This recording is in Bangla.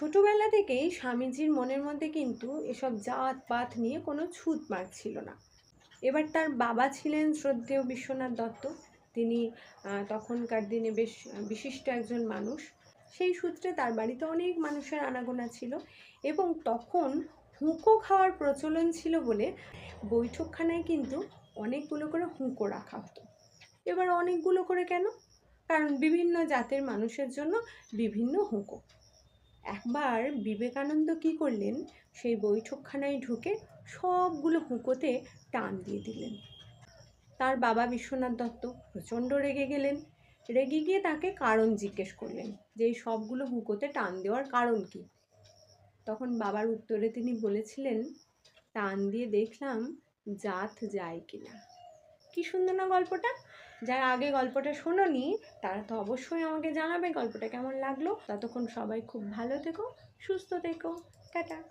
ছোটবেলা থেকেই স্বামীজির মনের মধ্যে কিন্তু এসব জাত পাত নিয়ে কোনো ছুত মার ছিল না। এবার তার বাবা ছিলেন শ্রদ্ধেয় বিশ্বনাথ দত্ত। তিনি তখনকার দিনে বেশ বিশিষ্ট একজন মানুষ। সেই সূত্রে তার বাড়িতে অনেক মানুষের আনাগোনা ছিল এবং তখন হুঁকো খাওয়ার প্রচলন ছিল বলে বৈঠকখানায় কিন্তু অনেকগুলো করে হুঁকো রাখা হতো। এবার অনেকগুলো করে কেন? কারণ বিভিন্ন জাতের মানুষের জন্য বিভিন্ন হুঁকো। একবার বিবেকানন্দ কি করলেন? সেই বৈঠকখানায় ঢুকে সবগুলো হুঁকোতে টান দিয়ে দিলেন। তার বাবা বিশ্বনাথ দত্ত প্রচণ্ড রেগে গেলেন। রেগে গিয়ে তাকে কারণ জিজ্ঞেস করলেন যে এই সবগুলো হুঁকোতে টান দেওয়ার কারণ কি? তখন বাবার উত্তরে তিনি বলেছিলেন, টান দিয়ে দেখলাম জাত যায় কিনা। কি সুন্দর না গল্পটা? যারা আগে গল্পটা শোনোনি, তারা তো অবশ্যই আমাকে জানাবে গল্পটা কেমন লাগল। ততক্ষণ সবাই খুব ভালো থেকো, সুস্থ থেকো। টাটা।